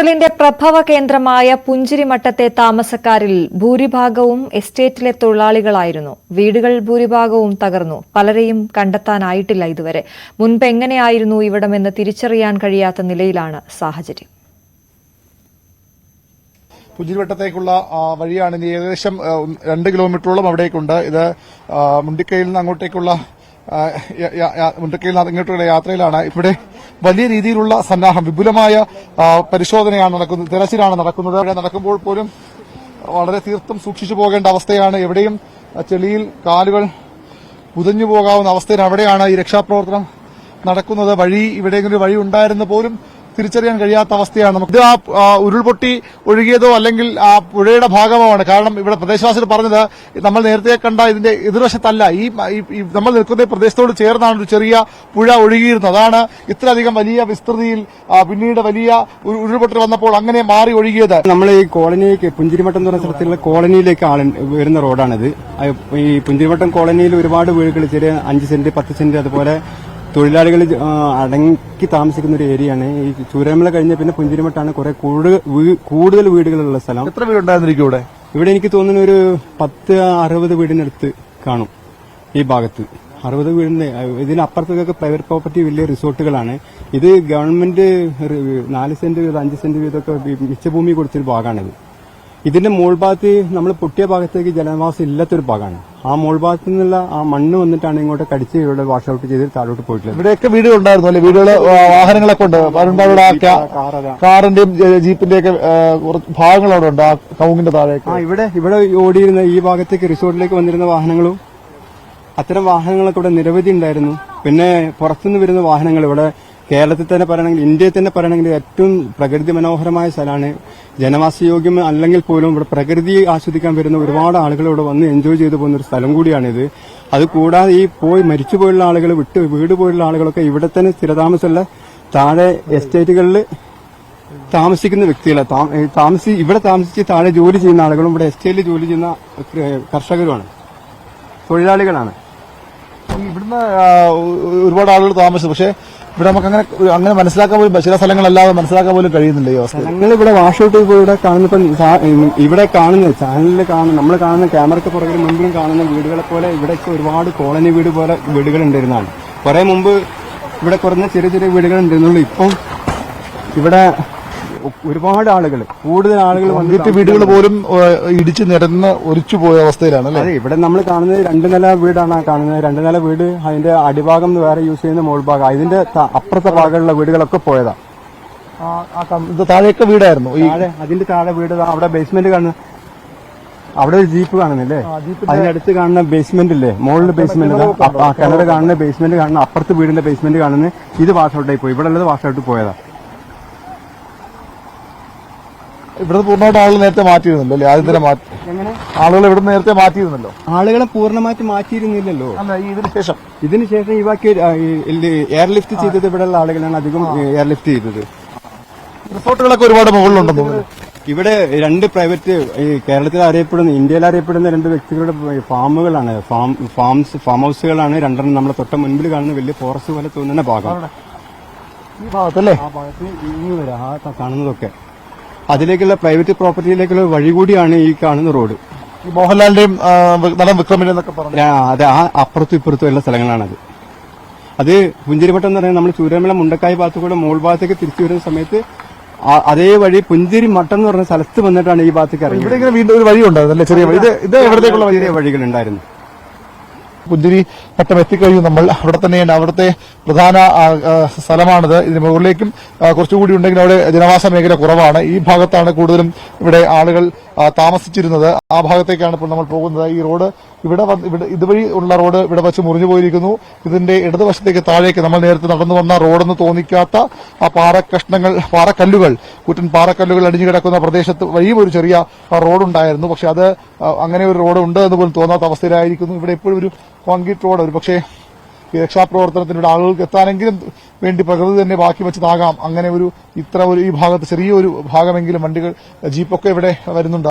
ഉരുൾപൊട്ടലിന്റെ പ്രഭവ കേന്ദ്രമായ പുഞ്ചിരിമട്ടത്തെ താമസക്കാരിൽ ഭൂരിഭാഗവും എസ്റ്റേറ്റിലെ തൊഴിലാളികളായിരുന്നു. വീടുകൾ ഭൂരിഭാഗവും തകർന്നു. പലരെയും കണ്ടെത്താനായിട്ടില്ല ഇതുവരെ. മുൻപ് എങ്ങനെയായിരുന്നു ഇവിടമെന്ന് തിരിച്ചറിയാൻ കഴിയാത്ത നിലയിലാണ് സാഹചര്യം. പുഞ്ചിരിവട്ടത്തേക്കുള്ള വഴിയാണ് ഇനി ഏകദേശം രണ്ട് കിലോമീറ്ററോളം അവിടേക്കുണ്ട്. ഇത് മുണ്ടിക്കയിൽ നിന്ന് അങ്ങോട്ടേക്കുള്ള മുണ്ടിക്കയിൽ ഇങ്ങോട്ടുള്ള യാത്രയിലാണ്. ഇവിടെ വലിയ രീതിയിലുള്ള സന്നാഹം വിപുലമായ പരിശോധനയാണ് നടക്കുന്നത് തിരച്ചിലാണ് നടക്കുന്നത്. അവിടെ നടക്കുമ്പോൾ പോലും വളരെ തീർത്തും സൂക്ഷിച്ചു പോകേണ്ട അവസ്ഥയാണ്. എവിടെയും ചെളിയിൽ കാലുകൾ പുതഞ്ഞു പോകാവുന്ന അവസ്ഥയിൽ അവിടെയാണ് ഈ രക്ഷാപ്രവർത്തനം നടക്കുന്നത്. വഴി ഇവിടെയെങ്കിലും ഒരു വഴി ഉണ്ടായിരുന്ന പോലും തിരിച്ചറിയാൻ കഴിയാത്ത അവസ്ഥയാണ്. നമുക്ക് ഇത് ആ ഉരുൾപൊട്ടി ഒഴുകിയതോ അല്ലെങ്കിൽ ആ പുഴയുടെ ഭാഗമാണ്. കാരണം ഇവിടെ പ്രദേശവാസികൾ പറഞ്ഞത് നമ്മൾ നേരത്തെ കണ്ട ഇതിന്റെ എതിർവശത്തല്ല. ഈ നമ്മൾ നിൽക്കുന്ന പ്രദേശത്തോട് ചേർന്നാണ് ഒരു ചെറിയ പുഴ ഒഴുകിയിരുന്നത്. അതാണ് ഇത്രയധികം വലിയ വിസ്തൃതിയിൽ പിന്നീട് വലിയ ഉരുൾപൊട്ടൽ വന്നപ്പോൾ അങ്ങനെ മാറി ഒഴുകിയത്. നമ്മൾ ഈ കോളനിയിലേക്ക് പുഞ്ചിരിമട്ടം എന്ന് പറഞ്ഞ സ്ഥലത്തുള്ള കോളനിയിലേക്ക് ആൾ വരുന്ന റോഡാണിത്. ഈ പുഞ്ചിരിമട്ടം കോളനിയിൽ ഒരുപാട് വീടുകൾ ചെറിയ അഞ്ച് സെന്റ് പത്ത് സെന്റ് അതുപോലെ തൊഴിലാളികൾ അടങ്ങി താമസിക്കുന്ന ഒരു ഏരിയയാണ്. ഈ ചൂരമല കഴിഞ്ഞ പിന്നെ പുഞ്ചിരിമട്ടാണ് കുറെ കൂടുതൽ കൂടുതൽ വീടുകളുള്ള സ്ഥലം. എത്ര വീടുണ്ടായിരുന്നിരിക്കും ഇവിടെ? ഇവിടെ എനിക്ക് തോന്നുന്ന ഒരു പത്ത് അറുപത് വീടിനടുത്ത് കാണും ഈ ഭാഗത്ത്. അറുപത് വീടിന്റെ ഇതിനപ്പുറത്തേക്കൊക്കെ പ്രൈവറ്റ് പ്രോപ്പർട്ടി വലിയ റിസോർട്ടുകളാണ്. ഇത് ഗവൺമെന്റ് നാല് സെന്റ് വീതം അഞ്ച് സെന്റ് വീതമൊക്കെ മിച്ചഭൂമി കൊടുത്തൊരു ഭാഗമാണിത്. ഇതിന്റെ മോൾഭാഗത്ത് നമ്മൾ പൊട്ടിയ ഭാഗത്തേക്ക് ജനവാസം ഇല്ലാത്തൊരു ഭാഗമാണ്. ആ മോൾ ഭാഗത്ത് നിന്നുള്ള ആ മണ്ണ് വന്നിട്ടാണ് ഇങ്ങോട്ട് കടിച്ച് ഇവിടെ വാഷ് ഔട്ട് ചെയ്ത് താഴോട്ട് പോയിട്ടുള്ളത്. ഇവിടെയൊക്കെ വീടുകൾ ഉണ്ടായിരുന്നു അല്ലെ വീടുകൾ വാഹനങ്ങളൊക്കെ ഉണ്ട്. കാറതാ കാറിന്റെയും ജീപ്പിന്റെയും ഒക്കെ കുറച്ച് ഭാഗങ്ങൾ അവിടെ ഉണ്ട് ആ കവുങ്ങിന്റെ ആ ഇവിടെ ഇവിടെ ഓടിയിരുന്ന ഈ ഭാഗത്തേക്ക് റിസോർട്ടിലേക്ക് വന്നിരുന്ന വാഹനങ്ങളും അത്തരം വാഹനങ്ങളൊക്കെ ഇവിടെ നിരവധി ഉണ്ടായിരുന്നു. പിന്നെ പുറത്തുനിന്ന് വരുന്ന വാഹനങ്ങൾ ഇവിടെ കേരളത്തിൽ തന്നെ പറയണമെങ്കിൽ ഇന്ത്യയിൽ തന്നെ പറയണമെങ്കിൽ ഏറ്റവും പ്രകൃതി മനോഹരമായ സ്ഥലമാണ് ജനവാസയോഗ്യം അല്ലെങ്കിൽ പോലും ഇവിടെ പ്രകൃതി ആസ്വദിക്കാൻ വരുന്ന ഒരുപാട് ആളുകൾ ഇവിടെ വന്ന് എൻജോയ് ചെയ്തു പോകുന്ന ഒരു സ്ഥലം കൂടിയാണിത്. അത് കൂടാതെ ഈ പോയി മരിച്ചു പോയുള്ള ആളുകൾ വിട്ട് വീട് പോയുള്ള ആളുകളൊക്കെ ഇവിടെ തന്നെ സ്ഥിരതാമസമുള്ള താഴെ എസ്റ്റേറ്റുകളിൽ താമസിക്കുന്ന വ്യക്തികളെ. താമസി ഇവിടെ താമസിച്ച് താഴെ ജോലി ചെയ്യുന്ന ആളുകളും ഇവിടെ എസ്റ്റേറ്റിൽ ജോലി ചെയ്യുന്ന കർഷകരുമാണ്. തൊഴിലാളികളാണ്. ഇവിടുന്ന് ഒരുപാട് ആളുകൾ താമസിച്ചു. പക്ഷെ ഇവിടെ നമുക്ക് അങ്ങനെ അങ്ങനെ മനസ്സിലാക്കാൻ പോലും ചില സ്ഥലങ്ങളല്ലാതെ മനസ്സിലാക്കാൻ പോലും കഴിയുന്നില്ല ഈ അവസ്ഥ. ഞങ്ങൾ ഇവിടെ വാഷ് ഔട്ട് ഇപ്പോൾ ഇവിടെ കാണുന്നപ്പം ഇവിടെ കാണുന്ന ചാനലിൽ കാണുന്ന നമ്മൾ കാണുന്ന ക്യാമറയ്ക്ക് പുറകിൽ മുമ്പിലും കാണുന്ന വീടുകളെ പോലെ ഇവിടെയൊക്കെ ഒരുപാട് കോളനി വീട് പോലെ വീടുകൾ ഉണ്ടായിരുന്നതാണ്. കുറെ മുമ്പ് ഇവിടെ കുറഞ്ഞ ചെറിയ ചെറിയ വീടുകൾ ഉണ്ടായിരുന്നുള്ളൂ. ഇപ്പം ഇവിടെ ഒരുപാട് ആളുകൾ കൂടുതൽ ആളുകൾ വന്നിട്ട് വീടുകൾ പോലും ഇടിച്ചു നിരന്ന് ഒലിച്ചു പോയ അവസ്ഥയിലാണ് അല്ലെ? അതെ ഇവിടെ നമ്മൾ കാണുന്നത് രണ്ട് നില വീടാണ് കാണുന്നത്. രണ്ട് നില വീട് അതിന്റെ അടിഭാഗം വേറെ യൂസ് ചെയ്യുന്ന മോൾ ഭാഗം. അതിന്റെ അപ്പുറത്തെ ഭാഗമുള്ള വീടുകളൊക്കെ പോയതാ. ഇത് താഴെയൊക്കെ വീടായിരുന്നു. അതിന്റെ താഴെ വീട് അവിടെ ബേസ്മെന്റ് കാണുന്നത് അവിടെ ഒരു ജീപ്പ് കാണുന്നില്ലേ? അതിനടുത്ത് കാണുന്ന ബേസ്മെന്റ് ഇല്ലേ? മുകളിലെ ബേസ്മെന്റ് കിണർ കാണുന്ന ബേസ്മെന്റ് കാണുന്ന അപ്പുറത്ത് വീടിന്റെ ബേസ്മെന്റ് കാണുന്നത് ഇത് വാഷ് ഔട്ടായി പോയി. ഇവിടെ ഉള്ളത് വാഷ് ഔട്ട് പോയതാ. ഇവിടുന്ന് പൂർണമായിട്ട് ആളുകൾ നേരത്തെ മാറ്റിയിരുന്നല്ലോ അല്ലേ? ആദ്യം തന്നെ മാറ്റി ആളുകൾ ഇവിടുന്ന് നേരത്തെ മാറ്റിയിരുന്നല്ലോ? ആളുകളെ പൂർണമായിട്ട് മാറ്റിയിരുന്നില്ലല്ലോ. അല്ല ഇതിന് ശേഷം. ഇതിനുശേഷം ഈ ബാക്കി എയർലിഫ്റ്റ് ചെയ്തത് ഇവിടെയുള്ള ആളുകളാണ് അധികം എയർലിഫ്റ്റ് ചെയ്തത്. റിസോർട്ടുകളൊക്കെ ഒരുപാട് മുകളിലുണ്ടെന്ന് തോന്നുന്നു ഇവിടെ രണ്ട് പ്രൈവറ്റ് ഈ കേരളത്തിൽ അറിയപ്പെടുന്ന ഇന്ത്യയിൽ അറിയപ്പെടുന്ന രണ്ട് വ്യക്തികളുടെ ഫാമുകളാണ്. ഫാം ഫാംസ് ഫാം ഹൗസുകളാണ്. രണ്ടെണ്ണം നമ്മളെ തൊട്ട മുൻപിൽ കാണുന്ന വലിയ ഫോറസ്റ്റ് പോലെ തോന്നുന്ന ഭാഗം. ഈ ഭാഗത്തല്ലേ? ആ ഭാഗത്ത് ഇനി വരാം ആ കാണുന്നതൊക്കെ. അതിലേക്കുള്ള പ്രൈവറ്റ് പ്രോപ്പർട്ടിയിലേക്കുള്ള വഴി കൂടിയാണ് ഈ കാണുന്ന റോഡ്. മോഹൻലാലിന്റെയും നടൻ വിക്രമിന്റെ എന്നൊക്കെ പറഞ്ഞു ആ, അത് ആ അപ്പുറത്തും ഇപ്പുറത്തും ഉള്ള സ്ഥലങ്ങളാണത്. അത് പുഞ്ചിരിമട്ടം എന്ന് പറയുന്നത് നമ്മൾ ചൂരമല മുണ്ടക്കായ ഭാഗത്ത് കൂടെ മോൾ ഭാഗത്തേക്ക് തിരിച്ചു വരുന്ന സമയത്ത് അതേ വഴി പുഞ്ചിരി മട്ടം എന്ന് പറഞ്ഞ സ്ഥലത്ത് വന്നിട്ടാണ് ഈ ഭാഗത്തേക്ക് ഇവിടെ ഇറങ്ങിയത് വീണ്ടും ഒരു വഴി ചെറിയ വഴി. ഇത് ഇത് എവിടത്തേക്കുള്ള വഴി ചെറിയ വഴികളുണ്ടായിരുന്നു. പുഞ്ചിരി ഘട്ടം എത്തിക്കഴിഞ്ഞു. നമ്മൾ അവിടെ തന്നെയാണ്. അവിടുത്തെ പ്രധാന സ്ഥലമാണിത്. ഇതിന് മുകളിലേക്കും കുറച്ചുകൂടി ഉണ്ടെങ്കിൽ അവിടെ ജനവാസ മേഖല കുറവാണ്. ഈ ഭാഗത്താണ് കൂടുതലും ഇവിടെ ആളുകൾ താമസിച്ചിരുന്നത് ആ ഭാഗത്തേക്കാണ് ഇപ്പോൾ നമ്മൾ പോകുന്നത്. ഈ റോഡ് ഇവിടെ ഇതുവഴി ഉള്ള റോഡ് ഇവിടെ വച്ച് മുറിഞ്ഞു പോയിരിക്കുന്നു. ഇതിന്റെ ഇടതുവശത്തേക്ക് താഴേക്ക് നമ്മൾ നേരത്തെ നടന്നു വന്ന റോഡെന്ന് തോന്നിക്കാത്ത ആ പാറക്കഷ്ണങ്ങൾ പാറക്കല്ലുകൾ കുറ്റൻ പാറക്കല്ലുകൾ അടിഞ്ഞു കിടക്കുന്ന പ്രദേശത്ത് വഴിയും ഒരു ചെറിയ റോഡുണ്ടായിരുന്നു. പക്ഷെ അത് അങ്ങനെ ഒരു റോഡ് ഉണ്ട് എന്ന് പോലും തോന്നാത്ത അവസ്ഥയിലായിരിക്കുന്നു. ഇവിടെ എപ്പോഴും ഒരു കോൺക്രീറ്റ് റോഡ് ഒരു പക്ഷേ ഈ രക്ഷാപ്രവർത്തനത്തിലൂടെ ആളുകൾക്ക് എത്താനെങ്കിലും വേണ്ടി പ്രകൃതി തന്നെ ബാക്കി വെച്ചതാകാം അങ്ങനെ ഒരു ഇത്ര ഒരു ഈ ഭാഗത്ത് ചെറിയൊരു ഭാഗമെങ്കിലും വണ്ടികൾ ജീപ്പൊക്കെ ഇവിടെ വരുന്നുണ്ട്.